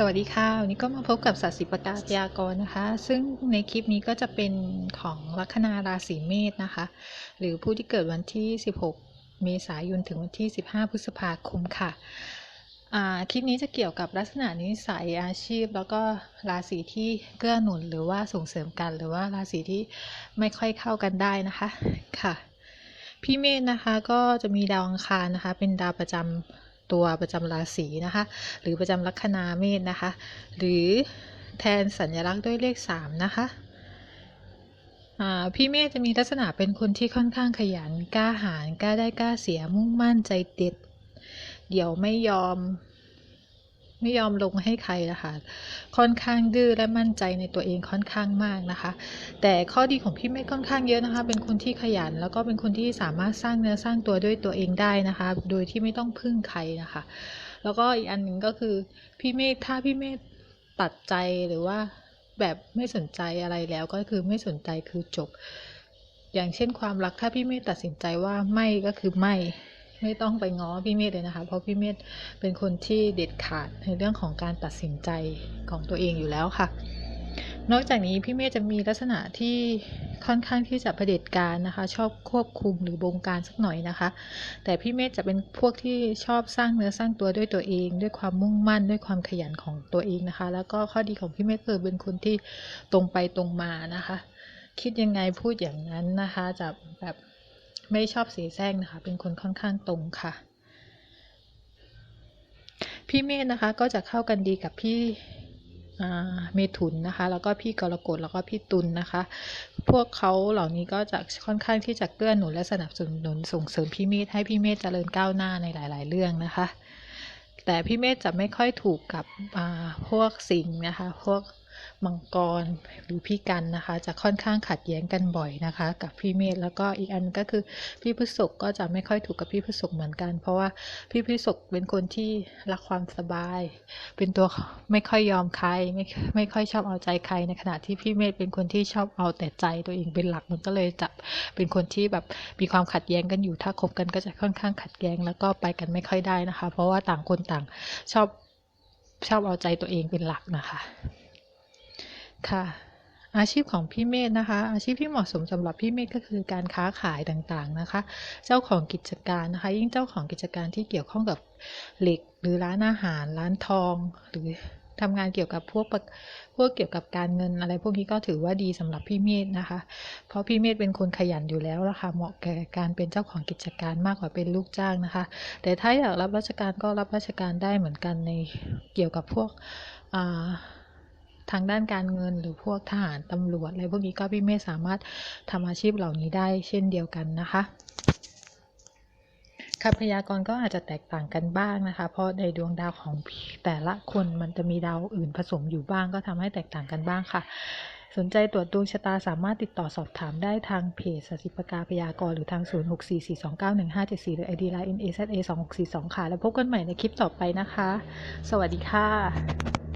สวัสดีค่ะวันนี้ก็มาพบกับสัตว์สิประกาพยากรณ์นะคะ ซึ่งในคลิปนี้ก็จะเป็นของลัคนาราศีเมษนะคะ หรือผู้ที่เกิดวันที่ 16 เมษายนถึงวันที่ 15 พฤษภาคมค่ะคลิปนี้จะเกี่ยวกับลักษณะนิสัยอาชีพ แล้วก็ราศีที่เกื้อหนุนหรือว่าส่งเสริมกันหรือว่าราศีที่ไม่ค่อยเข้ากันได้นะคะค่ะ พี่เมษนะคะก็จะมีดาวอังคารนะคะ เป็นดาวประจำ ตัวประจำราศีนะคะ หรือประจำลัคนาเมษนะคะ หรือแทนสัญลักษณ์ด้วยเลขสามนะคะพี่เมฆจะมีลักษณะเป็นคนที่ค่อนข้างขยันกล้าหาญกล้าได้กล้าเสียมุ่งมั่นใจเด็ด เดี๋ยวไม่ยอม ไม่ยอมลงให้ใครนะคะค่อนข้างดื้อและมั่นใจในตัวเองค่อนข้างมากนะคะ แต่ข้อดีของพี่เมฆค่อนข้างเยอะนะคะ เป็นคนที่ขยัน แล้วก็เป็นคนที่สามารถสร้างเนื้อสร้างตัวด้วยตัวเองได้นะคะ โดยที่ไม่ต้องพึ่งใครนะคะ แล้วก็อีกอันหนึ่งก็คือพี่เมฆถ้าพี่เมฆตัดใจหรือว่าแบบไม่สนใจอะไรแล้วก็คือไม่สนใจคือจบ อย่างเช่นความรักถ้าพี่เมธตัดสินใจว่าไม่ก็คือไม่ ไม่ต้องไปง้อพี่เมธเลยนะคะ เพราะพี่เมธเป็นคนที่เด็ดขาดในเรื่องของการตัดสินใจของตัวเองอยู่แล้วค่ะ นอกจากนี้พี่เมธจะมีลักษณะที่ค่อนข้างที่จะเผด็จการนะคะ ชอบควบคุมหรือบงการสักหน่อยนะคะ แต่พี่เมธจะเป็นพวกที่ชอบสร้างเนื้อสร้างตัวด้วยตัวเอง ด้วยความมุ่งมั่นด้วยความขยันของตัวเองนะคะ แล้วก็ข้อดีของพี่เมธคือเป็นคนที่ตรงไปตรงมานะคะ คิดยังไงพูดอย่างนั้นนะคะจะแบบ ไม่ชอบเสียแซงนะคะ เป็นคนค่อนข้างตรงค่ะ พี่เมธนะคะก็จะเข้ากันดีกับพี่เมถุนนะคะ แล้วก็พี่กรกฎแล้วก็พี่ตุลนะคะ พวกเขาเหล่านี้ก็จะค่อนข้างที่จะเกื้อหนุนและสนับสนุนส่งเสริมพี่เมธให้พี่เมธเจริญก้าวหน้าในหลาย ๆ เรื่องนะคะ แต่พี่เมธจะไม่ค่อยถูกกับพวกสิงห์นะคะ พวก มังกรหรือพี่กันนะคะ จะค่อนข้างขัดแย้งกันบ่อยนะคะ กับพี่เมธแล้วก็อีกอันก็คือพี่พฤษภก็จะไม่ค่อยถูกกับพี่พฤษภเหมือนกัน เพราะว่าพี่พฤษภเป็นคนที่รักความสบาย เป็นตัวไม่ค่อยยอมใครไม่ไม่ค่อยชอบเอาใจใครในขณะที่พี่เมธเป็นคนที่ชอบเอาแต่ใจตัวเองเป็นหลักมันก็เลยจะเป็นคนที่แบบมีความขัดแย้งกันอยู่ถ้าคบกันก็จะค่อนข้างขัดแย้งแล้วก็ไปกันไม่ค่อยได้นะคะ เพราะว่าต่างคนต่างชอบชอบเอาใจตัวเองเป็นหลักนะคะ ค่ะ อาชีพของพี่เมธนะคะ อาชีพที่เหมาะสมสำหรับพี่เมธก็คือการค้าขายต่างๆนะคะ เจ้าของกิจการนะคะ ยิ่งเจ้าของกิจการที่เกี่ยวข้องกับเหล็ก หรือร้านอาหาร ร้านทอง หรือทำงานเกี่ยวกับพวกพวกเกี่ยวกับการเงินอะไร พวกนี้ก็ถือว่าดีสำหรับพี่เมธนะคะ เพราะพี่เมธเป็นคนขยันอยู่แล้วละคะเหมาะแก่การเป็นเจ้าของกิจการมากกว่าเป็นลูกจ้างนะคะ แต่ถ้าอยากรับราชการก็รับราชการได้เหมือนกันในเกี่ยวกับพวกอ่า ทางด้านการเงินหรือพวกทหารตำรวจอะไรพวกนี้ก็พี่เมธสามารถทำอาชีพเหล่านี้ได้เช่นเดียวกันนะคะคำพยากรณ์ก็อาจจะแตกต่างกันบ้างนะคะ เพราะในดวงดาวของแต่ละคนมันจะมีดาวอื่นผสมอยู่บ้าง ก็ทำให้แตกต่างกันบ้างค่ะ สนใจตรวจดวงชะตาสามารถติดต่อสอบถามได้ทางเพจสสิปกาพยากรณ์หรือทาง 0644291574 หรือ ID Line NAZA 2642 ค่ะ แล้วพบกันใหม่ในคลิปต่อไปนะคะ สวัสดีค่ะ